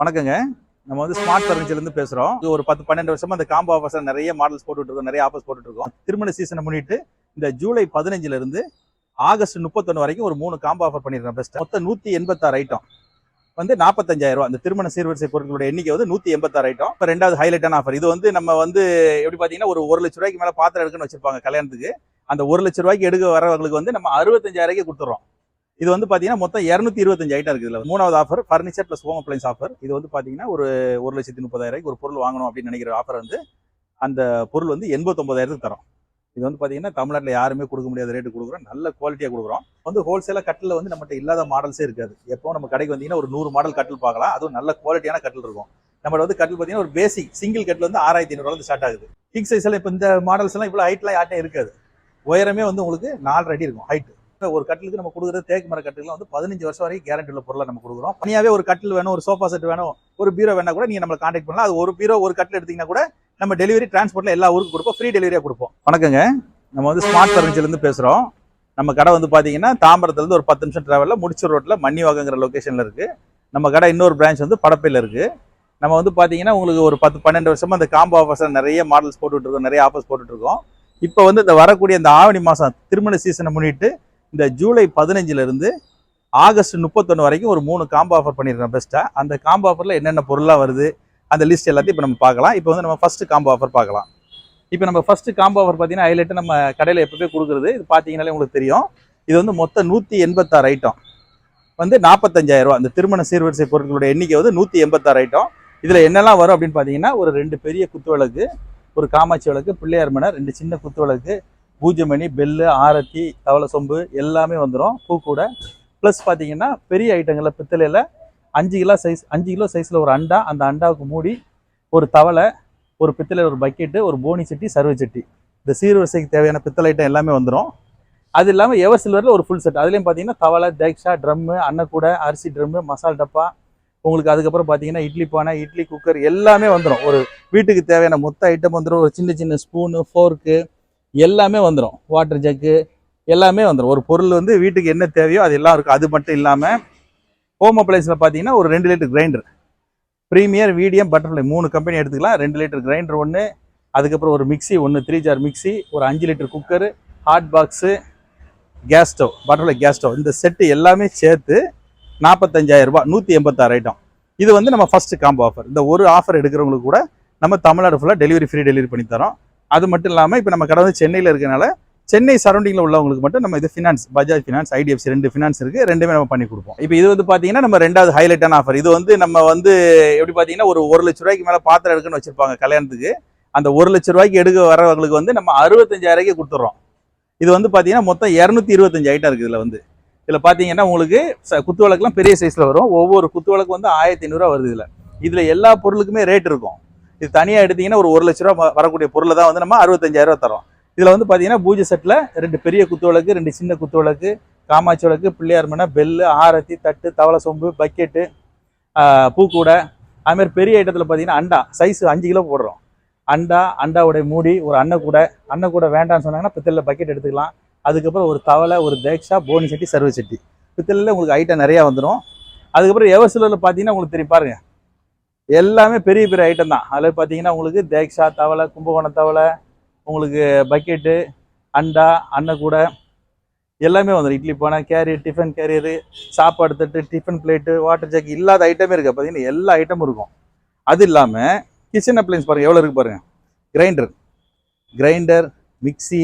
வணக்கங்க. நம்ம வந்து ஸ்மார்ட் ஃபர்னிச்சர்லேருந்து பேசுகிறோம் இது ஒரு பத்து பன்னெண்டு வருஷமா அந்த காம்போ ஆஃபர்ஸ் நிறைய மாடல்ஸ் போட்டுட்டு இருக்கோம் நிறைய ஆஃபர்ஸ் போட்டுட்டு இருக்கோம் திருமண சீசனை முன்னிட்டு இந்த ஜூலை பதினஞ்சுல இருந்து ஆகஸ்ட் முப்பத்தொன்று வரைக்கும் ஒரு மூணு காம்போ ஆஃபர் பண்ணியிருக்கோம் பெஸ்ட் மொத்தம் நூற்றி எண்பத்தாறு ஐட்டம் வந்து நாற்பத்தஞ்சாயிரம் ரூபா அந்த திருமண சீர்வரிசை பொருட்களோட எண்ணிக்கை வந்து நூற்றி எண்பத்தாறு ஐட்டம் இப்போ ரெண்டாவது ஹைலைட்டான ஆஃபர் இது வந்து நம்ம வந்து எப்படி பார்த்தீங்கன்னா ஒரு ஒரு லட்ச ரூபாய்க்கு மேலே பாத்திரம் எடுக்கணும்னு வச்சிருப்பாங்க கல்யாணத்துக்கு. அந்த ஒரு லட்ச ரூபாய்க்கு எடுக்க வரவங்களுக்கு வந்து நம்ம அறுபத்தஞ்சாயிரம் ரூபாய்க்கு கொடுத்துறோம் இது வந்து பார்த்தீங்கன்னா மொத்தம் இரநூத்தி இருபத்தஞ்சு ஐட்டம் இருக்குது இதுல. மூணாவது offer furniture plus home appliances offer இது வந்து பார்த்தீங்கன்னா ஒரு ஒரு லட்சத்தி முப்பதாயிரம் ஒரு பொருள் வாங்கணும் அப்படின்னு நினைக்கிற ஆஃபர் வந்து அந்த பொருள் வந்து எண்பத்தொம்பதாயிரத்துக்கு தரோம். இது வந்து பார்த்தீங்கன்னா தமிழ்நாட்டில் யாருமே கொடுக்க முடியாத ரேட்டு கொடுக்குறோம். நல்ல குவாலிட்டியாக கொடுக்குறோம். வந்து ஹோல்சேலாக கட்டில் வந்து நம்மகிட்ட இல்லாத மாடல்ஸே இருக்காது. எப்போ நம்ம கடைக்கு வந்தீங்கன்னா ஒரு நூறு மாடல் கட்டில் பார்க்கலாம். அதுவும் நல்ல குவாலிட்டியான கட்டில் இருக்கும். நம்மளோட வந்து கட்டில் பார்த்தீங்கன்னா ஒரு பேசிக் சிங்கிள் கட்டில் வந்து ஆறாயிரத்தி ஐநூறுவா ஸ்டார்ட் ஆகுது. கிங் சைஸ் இப்போ இந்த மாடல்ஸ் எல்லாம் இவ்வளோ ஹைட்லாம் யார்ட்டையும் இருக்காது. உயரமே வந்து உங்களுக்கு நாலு அடி இருக்கும் ஹைட்டு ஒரு கட்டிலுக்கு நம்ம கொடுக்குறது தேக்கு மர கட்டிலாம் வந்து பதினஞ்சு வருஷம் வரைக்கும் கேரண்டி உள்ள பொருளை நம்ம கொடுக்குறோம். தனியாவே ஒரு கட்டில் வேணும் ஒரு சோஃபா செட் வேணும் ஒரு பீரோ வேணா கூட நீங்க நம்மளை காண்டாக்ட் பண்ணலாம். அது ஒரு பீரோ ஒரு கட்டில் எடுத்தீங்கன்னா கூட நம்ம டெலிவரி டிரான்ஸ்போர்ட்ல எல்லா ஊருக்கு கொடுப்போம். ஃப்ரீ டெலிவரியா கொடுப்போம். வணக்கங்க. நம்ம வந்து ஸ்மார்ட் ஃபர்னிச்சர்ல பேசுகிறோம் பேசுறோம். நம்ம கடை வந்து பாத்தீங்கன்னா தாம்பரத்துலேருந்து ஒரு பத்து நிமிஷம் டிராவல்ல முடிச்சூர் ரோட்ல மன்னிவாகங்கிற லொகேஷன்ல இருக்கு. நம்ம கடை இன்னொரு பிரான்ச் வந்து படப்பையில் இருக்கு. நம்ம வந்து பார்த்தீங்கன்னா உங்களுக்கு ஒரு பத்து பன்னெண்டு வருஷமா அந்த காம்போ ஆஃபர்ஸில் நிறைய மாடல்ஸ் போட்டுட்டு இருக்கோம் நிறைய ஆஃபர்ஸ் போட்டுட்டு இருக்கோம். இப்போ வந்து இந்த வரக்கூடிய இந்த ஆவணி மாதம் திருமண சீசனை முன்னிட்டு இந்த ஜூலை பதினஞ்சிலிருந்து ஆகஸ்ட் முப்பத்தொன்று வரைக்கும் ஒரு மூணு காம்போ ஆஃபர் பண்ணியிருக்கோம் பெஸ்ட்டாக அந்த காம்போ ஆஃபரில் என்னென்ன பொருளாக வருது அந்த லிஸ்ட் எல்லாத்தையும் இப்போ நம்ம பார்க்கலாம். இப்போ வந்து நம்ம ஃபஸ்ட்டு காம்போ ஆஃபர் பார்க்கலாம். இப்போ நம்ம ஃபஸ்ட்டு காம்போ ஆஃபர் பார்த்தீங்கன்னா ஹைலைட்டு நம்ம கடையில் எப்போவே கொடுக்குறது. இது பார்த்தீங்கன்னாலே உங்களுக்கு தெரியும். இது வந்து மொத்தம் நூற்றி எண்பத்தாறு ஐட்டம் வந்து நாற்பத்தஞ்சாயிரரூவா அந்த திருமண சீர்வரிசை பொருட்களோட எண்ணிக்கை வந்து நூற்றி எண்பத்தாறு ஐட்டம் இதில் என்னெல்லாம் வரும் அப்படின்னு பார்த்தீங்கன்னா ஒரு ரெண்டு பெரிய குத்து விளக்கு ஒரு காமாட்சி விளக்கு பிள்ளையார் மனை ரெண்டு சின்ன குத்து விளக்கு பூஜைமணி பெல்லு ஆரத்தி தவளை சொம்பு எல்லாமே வந்துடும் பூக்கூட ப்ளஸ் பார்த்தீங்கன்னா பெரிய ஐட்டங்களில் பித்தளையில் அஞ்சு கிலோ சைஸ் அஞ்சு கிலோ சைஸில் ஒரு அண்டா அந்த அண்டாவுக்கு மூடி ஒரு தவளை ஒரு பித்தளை ஒரு பக்கெட்டு ஒரு போனி சட்டி சர்வ சட்டி. இந்த சீர்வரிசைக்கு தேவையான பித்தளை ஐட்டம் எல்லாமே வந்துடும் அது இல்லாமல் எவர் சில்வரில் ஒரு ஃபுல் செட் அதுலேயும் பார்த்தீங்கன்னா தவளை தேக்ஷா ட்ரம்மு அன்னக்கூடை அரிசி ட்ரம்மு மசால் டப்பா. உங்களுக்கு அதுக்கப்புறம் பார்த்தீங்கன்னா இட்லி பானை இட்லி குக்கர் எல்லாமே வந்துடும் ஒரு வீட்டுக்கு தேவையான மொத்த ஐட்டம் வந்துடும் ஒரு சின்ன சின்ன ஸ்பூனு ஃபோர்க்கு எல்லாமே வந்துடும் வாட்டர் ஜக்கு எல்லாமே வந்துடும் ஒரு பொருள் வந்து வீட்டுக்கு என்ன தேவையோ அது எல்லாம் இருக்கும். அது மட்டும் இல்லாமல் ஹோம் அப்ளைன்ஸில் பார்த்தீங்கன்னா ஒரு ரெண்டு litre grinder Premier Vidiem Butterfly மூணு கம்பெனி எடுத்துக்கலாம். ரெண்டு லிட்டர் கிரைண்டர் ஒன்று அதுக்கப்புறம் ஒரு மிக்சி ஒன்று த்ரீ ஜார் மிக்ஸி ஒரு அஞ்சு litre cooker hot box gas stove Butterfly gas stove இந்த செட்டு எல்லாமே சேர்த்து நாற்பத்தஞ்சாயிரரூபா நூற்றி எண்பத்தாறு ஐட்டம் இது வந்து நம்ம ஃபர்ஸ்ட் காம்போ ஆஃபர் இந்த ஒரு ஆஃபர் எடுக்கிறவங்களுக்கு கூட நம்ம தமிழ்நாடு ஃபுல்லாக டெலிவரி ஃப்ரீ டெலிவரி பண்ணி தரோம். அது மட்டும் இல்லாமல் இப்போ நம்ம கடை வந்து சென்னையில் இருக்கனால சென்னை சரௌண்டிங்கில் உள்ளவங்களுக்கு மட்டும் நம்ம இது ஃபினான்ஸ் பஜாஜ் ஃபினான்ஸ் ஐடிஎஃப்சி ரெண்டு ஃபினான்ஸ் இருக்குது ரெண்டுமே நம்ம பண்ணி கொடுப்போம். இப்போ இது வந்து பார்த்தீங்கன்னா நம்ம ரெண்டாவது ஹைலைட்டான ஆஃபர் இது வந்து நம்ம வந்து எப்படி பார்த்தீங்கன்னா ஒரு ஒரு லட்ச ரூபாய்க்கு மேலே பாத்திரம் எடுக்கணும்னு வச்சிருப்பாங்க கல்யாணத்துக்கு. அந்த ஒரு லட்ச ரூபாய்க்கு எடுக்க வரவங்களுக்கு வந்து நம்ம அறுபத்தஞ்சாயிரம் கொடுத்துட்றோம் இது வந்து பார்த்தீங்கன்னா மொத்தம் இரநூத்தி இருபத்தஞ்சு ஐட்டம் இருக்குது இதில் வந்து. இதில் பார்த்தீங்கன்னா உங்களுக்கு ச- குத்து விளக்குலாம் பெரிய சைஸில் வரும். ஒவ்வொரு குத்து விளக்கு வந்து ஆயிரத்தி ஐநூறுரூவா வருது இதில். இதில் எல்லா பொருளுக்குமே ரேட் இருக்கும். இது தனியாக எடுத்தீங்கன்னா ஒரு ஒரு லட்ச ரூபா வரக்கூடிய பொருளை தான் வந்து நம்ம அறுபத்தஞ்சாயிரம் ரூபா தரோம். இதில் வந்து பார்த்தீங்கன்னா பூஜை செட்டில் ரெண்டு பெரிய குத்து விளக்கு ரெண்டு சின்ன குத்து விளக்கு காமாட்சி விளக்கு பிள்ளையார் மனை பெல்லு ஆரத்தி தட்டு தவளை சொம்பு பக்கெட்டு பூக்கூடை. அதுமாதிரி பெரிய ஐட்டத்தில் பார்த்தீங்கன்னா அண்டா சைஸ் அஞ்சு கிலோ போடுறோம். அண்டா அண்டாவுடைய மூடி ஒரு அன்னக்கூடை. அன்னக்கூடை வேண்டாம்னு சொன்னாங்கன்னா பித்தளில் பக்கெட் எடுத்துக்கலாம். அதுக்கப்புறம் ஒரு தவளை ஒரு தேக்ஷா போனி சட்டி சர்வ சட்டி. பித்தளையில் உங்களுக்கு ஐட்டம் நிறையா வந்துடும் அதுக்கப்புறம் எவர் சிலரில் பார்த்தீங்கன்னா உங்களுக்கு தெரியும் பாருங்கள் எல்லாமே பெரிய பெரிய ஐட்டம் தான். அதில் பார்த்தீங்கன்னா உங்களுக்கு தேக்ஷா தவளை கும்பகோணம் தவளை உங்களுக்கு பக்கெட்டு அண்டா அன்னக்கூடை எல்லாமே வந்துடும் இட்லி பானை கேரியர் டிஃபன் கேரியரு சாப்பாடு தட்டு டிஃபன் பிளேட்டு வாட்டர் ஜக் இல்லாத ஐட்டமே இருக்குது பார்த்தீங்கன்னா எல்லா ஐட்டமும் இருக்கும். அது இல்லாமல் கிச்சன் அப்ளைன்ஸ் பாருங்கள் எவ்வளோ இருக்குது பாருங்கள் grinder grinder mixie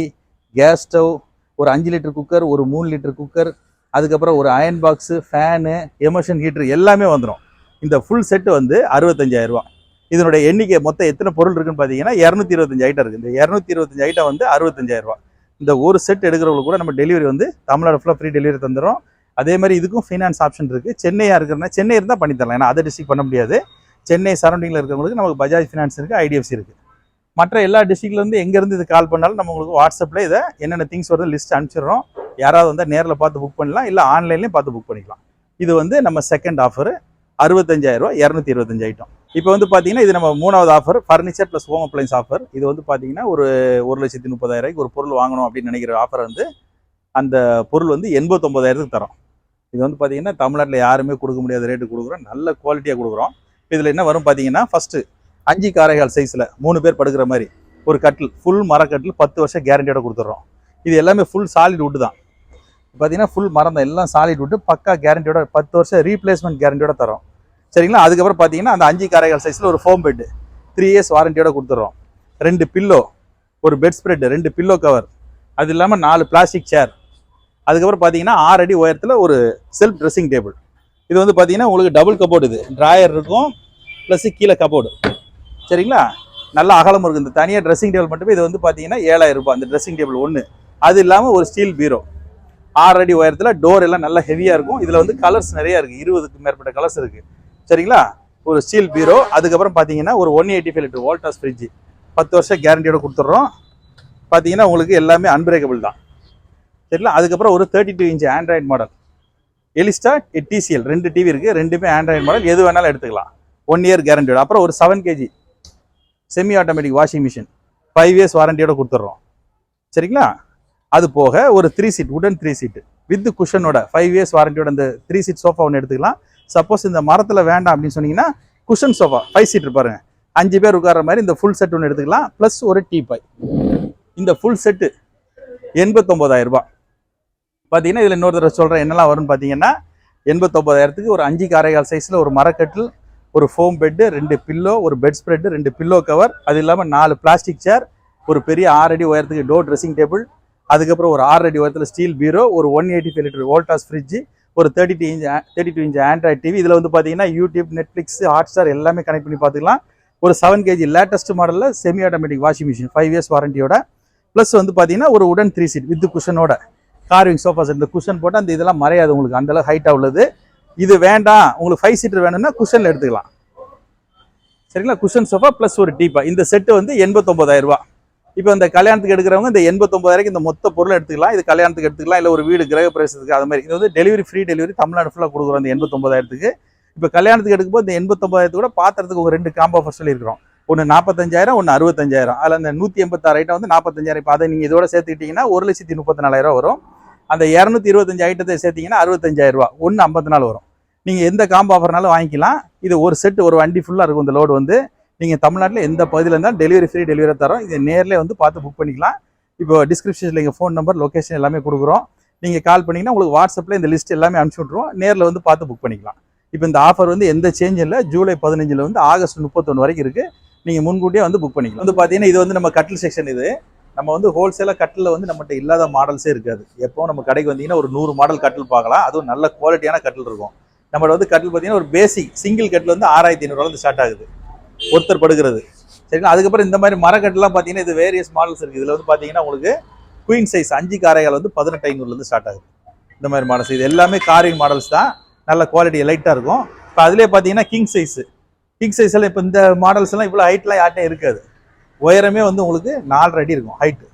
gas stove ஒரு அஞ்சு லிட்டர் குக்கர் ஒரு மூணு லிட்டர் குக்கர் அதுக்கப்புறம் ஒரு iron box fan immersion heater எல்லாமே வந்துடும் இந்த ஃபுல் செட்டு வந்து 65000 ரூபா இதனுடைய எண்ணிக்கை மொத்தம் எத்தனை பொருள் இருக்குன்னு பார்த்தீங்கன்னா இரநூத்தி இருபத்தஞ்சு ஐட்டம் இருக்குது இந்த இரநூத்தி இருபத்தஞ்சு ஐட்டம் வந்து 65000 ரூபா இந்த ஒரு செட் எடுக்கிறவங்களுக்கு கூட நம்ம டெலிவரி வந்து தமிழ்நாடு ஃபுல்லாக ஃப்ரீ டெலிவரி தந்துடும் அதே மாதிரி இதுக்கும் ஃபைனான்ஸ் ஆப்ஷன் இருக்குது சென்னையாக இருக்கிறனா சென்னை இருந்தால் பண்ணி தரலாம். ஏன்னா அதர் டிஸ்ட்ரிக் பண்ண முடியாது. சென்னை சரௌண்டிங்கில் இருக்கிறவங்களுக்கு நமக்கு பஜாஜ் ஃபினான்ஸ் இருக்குது ஐடிஎஃப்சி இருக்குது மற்ற எல்லா டிஸ்ட்ரிக்ட்லேருந்து எங்கேருந்து இது கால் பண்ணாலும் நம்ம உங்களுக்கு வாட்ஸ்அப்பில் இதை என்னென்ன திங்ஸ் வருது லிஸ்ட் அனுப்பிச்சிடுறோம். யாராவது வந்தால் நேரில் பார்த்து புக் பண்ணலாம். இல்லை ஆன்லைன்லேயும் பார்த்து புக் பண்ணிக்கலாம். இது வந்து நம்ம செகண்ட் ஆஃபரு அறுபத்தஞ்சாயிரம் ரூபா இரநூத்தி இருபத்தஞ்சு ஐட்டம் இப்போ வந்து பார்த்தீங்கன்னா இது நம்ம மூணாவது offer furniture plus home appliances offer இது வந்து பார்த்தீங்கன்னா ஒரு ஒரு லட்சத்தி முப்பதாயிரூபாய்க்கு ஒரு பொருள் வாங்கணும் அப்படின்னு நினைக்கிற ஆஃபர் வந்து அந்த பொருள் வந்து எண்பத்தொம்பதாயிரத்துக்கு தரோம். இது வந்து பார்த்தீங்கன்னா தமிழ்நாட்டில் யாருமே கொடுக்க முடியாத ரேட்டு கொடுக்குறோம். நல்ல குவாலிட்டியாக கொடுக்குறோம். இதில் என்ன வரும் பார்த்தீங்கன்னா ஃபஸ்ட்டு அஞ்சு காரைகால் சைஸில் மூணு பேர் படுக்கிற மாதிரி ஒரு கட்டில் ஃபுல் மரக்கட்டில் பத்து வருஷம் கேரண்டியோட கொடுத்துட்றோம். இது எல்லாமே ஃபுல் சாலிட் வுட்டு தான். பார்த்தீங்கன்னா ஃபுல் மரம் தான். எல்லாம் சாலிட் வுட் பக்கா கேரண்டியோட பத்து வருஷம் ரீப்ளேஸ்மெண்ட் கேரண்டியோட தரோம். சரிங்களா? அதுக்கப்புறம் பார்த்தீங்கன்னா அந்த அஞ்சு காரைகள் சைஸில் ஒரு ஃபோம் பெட் த்ரீ இயர்ஸ் வாரண்டியோட கொடுத்துட்றோம் ரெண்டு பில்லோ ஒரு பெட் ஸ்ப்ரெட் ரெண்டு பில்லோ கவர் அது இல்லாமல் நாலு பிளாஸ்டிக் சேர் அதுக்கப்புறம் பார்த்தீங்கன்னா ஆறு அடி உயரத்தில் ஒரு செல்ஃப் ட்ரெஸ்ஸிங் டேபிள் இது வந்து பார்த்தீங்கன்னா உங்களுக்கு டபுள் கபோர்டு இது. ட்ராயர் இருக்கும் ப்ளஸ் கீழே கபோர்டு சரிங்களா? நல்ல அகலம் இருக்குது இந்த தனியாக ட்ரெஸ்ஸிங் டேபிள் மட்டுமே இது வந்து பார்த்தீங்கன்னா ஏழாயிரம் ரூபாய். அந்த ட்ரெஸ்ஸிங் டேபிள் ஒன்று அது இல்லாமல் ஒரு ஸ்டீல் பீரோ ஆறு அடி உயரத்தில் டோர் எல்லாம் நல்லா ஹெவியாக இருக்கும். இதில் வந்து கலர்ஸ் நிறையா இருக்குது இருபதுக்கு மேற்பட்ட கலர்ஸ் இருக்குது சரிங்களா? ஒரு ஸ்டீல் பீரோ அதுக்கப்புறம் பார்த்தீங்கன்னா ஒரு one eighty five litre Voltas fridge பத்து வருஷம் கேரண்டியோட கொடுத்துட்றோம். பார்த்தீங்கன்னா உங்களுக்கு எல்லாமே அன்பிரேக்கபிள் தான். சரிங்களா? அதுக்கப்புறம் ஒரு thirty two inch Android model Elista TCL ரெண்டு டிவி இருக்குது ரெண்டுமே ஆண்ட்ராய்டு மாடல் எது வேணாலும் எடுத்துக்கலாம். ஒன் இயர் கேரண்டியோட அப்புறம் ஒரு seven KG semi automatic washing machine five years வாரண்டியோட கொடுத்துட்றோம். சரிங்களா? அது போக ஒரு த்ரீ சீட் உடன் த்ரீ சீட்டு வித் குஷனோட ஃபைவ் இயர்ஸ் வாரண்டியோட அந்த த்ரீ சீட் சோஃபா ஒன்று எடுத்துக்கலாம். சப்போஸ் இந்த மரத்தில் வேண்டாம் அப்படின்னு சொன்னீங்கன்னா குஷன் சோஃபா ஃபைவ் சீட் பாருங்க. அஞ்சு பேர் உட்கார்ற மாதிரி இந்த ஃபுல் செட் ஒன்று எடுத்துக்கலாம். ப்ளஸ் ஒரு டீ இந்த ஃபுல் செட்டு எண்பத்தொம்போதாயிரம் ரூபாய். பார்த்தீங்கன்னா இதில் இன்னொரு தடவை சொல்கிறேன் என்னெல்லாம் வரும்னு பார்த்தீங்கன்னா எண்பத்தொம்போதாயிரத்துக்கு ஒரு அஞ்சு காரைக்கால் சைஸில் ஒரு மரக்கட்டில் ஒரு ஃபோம் பெட்டு ரெண்டு பில்லோ ஒரு பெட் ஸ்ப்ரெட் ரெண்டு பில்லோ கவர் அது இல்லாமல் நாலு பிளாஸ்டிக் சேர் ஒரு பெரிய ஆறு அடி உயரத்துக்கு டோர் ட்ரெஸ்ஸிங் டேபிள் அதுக்கப்புறம் ஒரு ஆறு அடி உயரத்தில் ஸ்டீல் பீரோ ஒரு one eighty five litre Voltas fridge ஒரு thirty two inch thirty two inch Android TV இதில் வந்து பார்த்தீங்கன்னா யூடியூப் நெட்ஃப்ளிக்ஸ் ஹாட் ஸ்டார் எல்லாமே கனெக்ட் பண்ணி பார்த்துக்கலாம். ஒரு செவன் கேஜி லேட்டஸ்ட் மாடலில் semi automatic washing machine five years வாரண்டியோட plus வந்து பார்த்தீங்கன்னா ஒரு உடன் த்ரீ சீட் வித் குஷனோட கார்விங் சோஃபா செட் இந்த குஷன் போட்டால் அந்த இதெல்லாம் மறையாது உங்களுக்கு. அந்தளவு ஹைட்டாக உள்ளது. இது வேண்டாம். உங்களுக்கு ஃபைவ் சீட்டர் வேணும்னா குஷனில் எடுத்துக்கலாம். சரிங்களா? குஷன் சோஃபா ப்ளஸ் ஒரு டீப்பா இந்த செட்டு வந்து எண்பத்தொம்பதாயிரம் ரூபா இப்போ இந்த கல்யாணத்துக்கு எடுக்கிறவங்க இந்த எண்பத்தொம்பதாயிரம் இந்த மொத்த பொருளை எடுத்துக்கலாம். இது கல்யாணத்துக்கு எடுத்துக்கலாம். இல்லை ஒரு வீடு கிரக பிரவேசத்துக்கு அது மாதிரி. இது வந்து டெலிவரி ஃப்ரீ டெலிவரி தமிழ்நாடு ஃபுல்லாக கொடுக்குறோம் இந்த எண்பத்தொம்பதாயிரத்துக்கு. இப்போ கல்யாணத்துக்கு எடுக்கும்போது இந்த எண்பத்தொம்பதாயிரத்து கூட பாத்திரத்துக்கு ஒரு ரெண்டு காம்போ ஆஃபர் சொல்லியிருக்கிறோம். ஒன்று நாற்பத்தஞ்சாயிரம் ஒன்று அறுபத்தஞ்சாயிரம். அதில் அந்த நூற்றி எண்பத்தாறு ஐட்டம் வந்து நாற்பத்தஞ்சாயிரம் இப்போ அதை நீங்கள் இதோட சேர்த்துக்கிட்டிங்கன்னா ஒரு லட்சத்தி முப்பத்தி நாலாயிரம் வரும். அந்த இரநூத்தி இருபத்தஞ்சு ஐட்டத்தை சேர்த்தீங்கன்னா அறுபத்தஞ்சாயிரம் ரூபா. ஒன்று ஐம்பத்தி நாலு வரும். நீங்கள் எந்த காம்போ ஆஃபர்னாலும் வாங்கிக்கலாம். இது ஒரு செட் ஒரு வண்டி ஃபுல்லாக இருக்கும் இந்த லோடு வந்து. நீங்கள் தமிழ்நாட்டில் எந்த பகுதியில் இருந்தாலும் டெலிவரி ஃப்ரீ டெலிவரி தரோம் இதை நேரில் வந்து பார்த்து புக் பண்ணிக்கலாம். இப்போ டிஸ்கிரிப்ஷனில் எங்கள் ஃபோன் நம்பர் லொக்கேஷன் எல்லாமே கொடுக்குறோம். நீங்கள் கால் பண்ணிங்கன்னா உங்களுக்கு வாட்ஸ்அப்பில் இந்த லிஸ்ட் எல்லாமே அனுப்பிச்சி விட்ருவோம் நேரில் வந்து பார்த்து புக் பண்ணிக்கலாம். இப்போ இந்த ஆஃபர் வந்து எந்த சேஞ்சும் இல்லை. ஜூலை பதினஞ்சில் வந்து ஆகஸ்ட் முப்பத்தொன்று வரைக்கும் இருக்குது நீங்கள் முன்கூட்டியே வந்து புக் பண்ணிக்கலாம். வந்து பார்த்தீங்கன்னா இது வந்து நம்ம கட்டில் செக்ஷன் இது. நம்ம வந்து ஹோல்சேலாக கட்டில் வந்து நம்மகிட்ட இல்லாத மாடல்ஸே இருக்காது. எப்போ நம்ம கடைக்கு வந்தீங்கன்னா ஒரு நூறு மாடல் கட்டில் பார்க்கலாம். அதுவும் நல்ல குவாலிட்டியான கட்டில் இருக்கும். நம்மளோட வந்து கட்டில் பார்த்தீங்கன்னா ஒரு பேசிக் சிங்கிள் கட்டில் வந்து ஆறாயிரத்தி ஐநூறுவாலேருந்து ஸ்டார்ட் ஆகுது. ஒருத்தர் படுகிறது. சரிங்களா? அதுக்கப்புறம் இந்த மாதிரி மரக்கட்டுலாம் பார்த்தீங்கன்னா இது வேரியஸ் மாடல்ஸ் இருக்குது இதில் வந்து பார்த்தீங்கன்னா உங்களுக்கு குயின் சைஸ் அஞ்சு காரைகள் வந்து பதினெட்டு ஐநூறுலேருந்து ஸ்டார்ட் ஆகுது. இந்த மாதிரி மாடல்ஸ் இது எல்லாமே காரிங் மாடல்ஸ் தான். நல்ல குவாலிட்டி லைட்டாக இருக்கும். இப்போ அதிலே பார்த்தீங்கன்னா கிங் சைஸு கிங் சைஸில் இப்போ இந்த மாடல்ஸ் எல்லாம் இவ்வளோ ஹைட்லாம் யார்ட்டையும் இருக்காது. உயரமே வந்து உங்களுக்கு நாலரை அடி இருக்கும் ஹைட்டு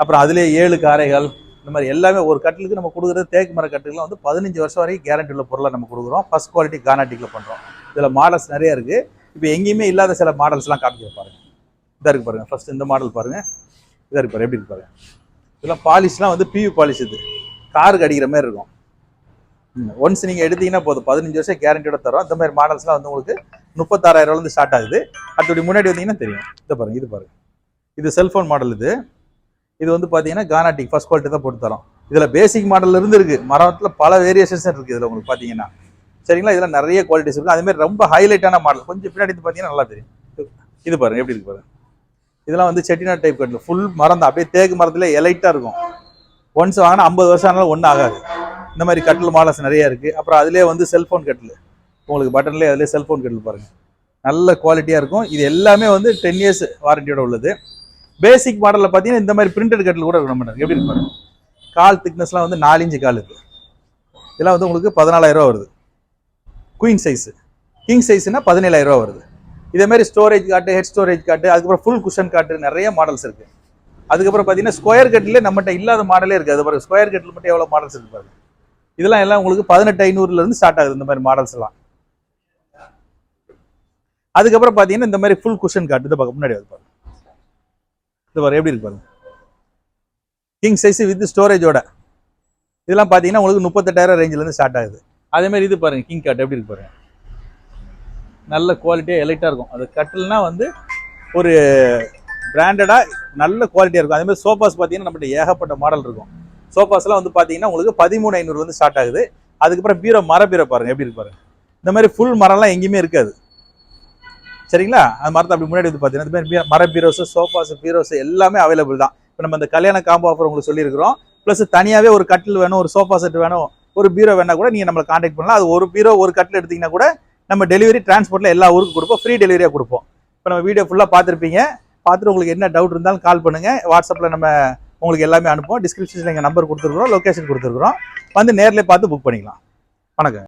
அப்புறம் அதிலே ஏழு காரைகள் இந்த மாதிரி எல்லாமே ஒரு கட்டிலுக்கு நம்ம கொடுக்குறது தேக்கு மர கட்டுலாம் வந்து பதினஞ்சு வருஷம் வரைக்கும் கேரண்டி உள்ள பொருளை நம்ம கொடுக்குறோம். ஃபர்ஸ்ட் குவாலிட்டி கானாட்டிக்கில் பண்ணுறோம் இதில் மாடல்ஸ் நிறைய இருக்குது இப்போ எங்கேயுமே இல்லாத சில மாடல்ஸ்லாம் காமிக்க பாருங்கள் இதாக இருக்கு பாருங்கள் ஃபர்ஸ்ட் இந்த மாடல் பாருங்க. இதாக இருக்கு பாருங்க. எப்படி இருக்கு பாருங்கள் இதெல்லாம் பாலிஷ்லாம் வந்து பியூ பாலிஷ் இது. காருக்கு அடிக்கிற மாதிரி இருக்கும். ஒன்ஸ் நீங்கள் எடுத்தீங்கன்னா போதும். பதினஞ்சு வருஷம் கேரண்டியோட தரோம். இந்த மாதிரி மாடல்ஸ்லாம் வந்து உங்களுக்கு முப்பத்தாறாயிரம்லேருந்து ஸ்டார்ட் ஆகுது. அடுத்தபடி முன்னாடி வந்தீங்கன்னா தெரியும். இதை பாருங்கள் இது பாருங்கள் இது செல்ஃபோன் மாடல் இது. இது வந்து பார்த்தீங்கன்னா கானாட்டிக் ஃபர்ஸ்ட் குவாலிட்டி தான் போட்டு தரோம். இதில் பேசிக் மாடல் இருந்து இருக்குது மரத்தில் பல வேரியேஷன்ஸ் இருக்குது இதில் உங்களுக்கு பார்த்தீங்கன்னா சரிங்களா? இதெல்லாம் நிறைய குவாலிட்டிஸ் இருக்குது அதேமாதிரி ரொம்ப ஹைலைட்டான மாடல் கொஞ்சம் பின்னாடி பார்த்தீங்கன்னா நல்லா தெரியும். இது பாருங்க எப்படி இருக்கு பாருங்க. இதெல்லாம் வந்து செட்டிநாட் டைப் கட்டில் ஃபுல் மரம் தான். அப்படியே தேக்கு மரத்துல எலைட்டாக இருக்கும். ஒன்ஸ் வாங்கினா ஐம்பது வருஷம் ஆனாலும் ஒன்றும் ஆகாது. இந்த மாதிரி கட்டில் மாடல்ஸ் நிறைய இருக்குது அப்புறம் அதிலே வந்து செல்ஃபோன் கட்டில் உங்களுக்கு பட்டன்லேயே அதிலே செல்ஃபோன் கட்டில் பாருங்கள் நல்ல குவாலிட்டியாக இருக்கும். இது எல்லாமே வந்து டென் இயர்ஸ் வாரண்டியோட உள்ளது. பேசிக் மாடலில் பார்த்தீங்கன்னா இந்த மாதிரி பிரிண்டட் கட்டில் கூட நம்ம எப்படி இருக்கு பாருங்கள் கால் திக்னஸ்லாம் வந்து நாலஞ்சு கால் இருக்குது இதெல்லாம் வந்து உங்களுக்கு பதினாலாயிரம் ரூபா வருது. குயின் சைஸு கிங் சைஸ்னா பதினேழாயிரம் ரூபா வருது. இதே மாதிரி ஸ்டோரேஜ் காட்டு ஹெட் ஸ்டோரேஜ் காட்டு அதுக்கப்புறம் ஃபுல் குஷன் காட்டு நிறைய மாடல்ஸ் இருக்குது அதுக்கப்புறம் பார்த்தீங்கன்னா ஸ்கொயர் கட்டிலே நம்மகிட்ட இல்லாத மாடலே இருக்குது அது பாருங்க ஸ்கொயர் கட்டில் மட்டும் எவ்வளோ மாடல்ஸ் இருக்கு பாருங்க. இதெல்லாம் எல்லாம் உங்களுக்கு பதினெட்டு ஐநூறுல இருந்து ஸ்டார்ட் ஆகுது இந்த மாதிரி மாடல்ஸ் எல்லாம். அதுக்கப்புறம் பார்த்தீங்கன்னா இந்த மாதிரி ஃபுல் குஷன் காட்டு. இதை பார்க்க முன்னாடி வந்து பாருங்க. இது பாருங்க எப்படி இருக்கு பாருங்க. கிங் சைஸ் வித் ஸ்டோரேஜோட இதெல்லாம் பார்த்தீங்கன்னா உங்களுக்கு முப்பத்தெட்டாயிரம் ரேஞ்சிலேருந்து ஸ்டார்ட் ஆகுது. அதே மாதிரி இது பாருங்க கிங் காட் எப்படி இருக்கு பாருங்கள் நல்ல குவாலிட்டியாக எலைட்டாக இருக்கும். அது கட்டில்னா வந்து ஒரு பிராண்டடாக நல்ல குவாலிட்டியாக இருக்கும். அதேமாதிரி சோஃபாஸ் பார்த்தீங்கன்னா நம்மகிட்ட ஏகப்பட்ட மாடல் இருக்கும். சோஃபாஸ்லாம் வந்து பார்த்தீங்கன்னா உங்களுக்கு பதிமூணு ஐநூறு வந்து ஸ்டார்ட் ஆகுது. அதுக்கப்புறம் பீரோ மர பீரோ பாருங்கள் எப்படி இருக்கு பாருங்கள் இந்த மாதிரி ஃபுல் மரம்லாம் எங்கேயுமே இருக்காது. சரிங்களா? அந்த மரத்தை அப்படி முன்னாடி வந்து பார்த்தீங்கன்னா இந்த மாதிரி மர பீரோஸு சோஃபாஸ் பீரோஸு எல்லாமே அவைலபிள் தான். இப்போ நம்ம இந்த கல்யாண காம்போ ஆஃபர் உங்களுக்கு சொல்லியிருக்கிறோம். ப்ளஸ் தனியாகவே ஒரு கட்டில் வேணும் ஒரு சோஃபா செட் வேணும். ஒரு பீரோ வேணா கூட நீங்கள் நம்மளை காண்டாக்ட் பண்ணலாம். அது ஒரு பீரோ ஒரு கட்டில் எடுத்தீங்கன்னா கூட நம்ம டெலிவரி டிரான்ஸ்போர்ட்டில் எல்லா ஊருக்கும் கொடுப்போம். ஃப்ரீ டெலிவரியாக கொடுப்போம். இப்போ நம்ம வீடியோ ஃபுல்லாக பார்த்துருப்பீங்க. பார்த்துட்டு உங்களுக்கு என்ன டவுட் இருந்தாலும் கால் பண்ணுங்கள் வாட்ஸ்அப்பில் நம்ம உங்களுக்கு எல்லாமே அனுப்புவோம். டிஸ்கிரிப்ஷனில் எங்கள் நம்பர் கொடுத்துருக்குறோம். லொக்கேஷன் கொடுத்துருக்குறோம். வந்து நேரில் பார்த்து புக் பண்ணிக்கலாம். வணக்கம்.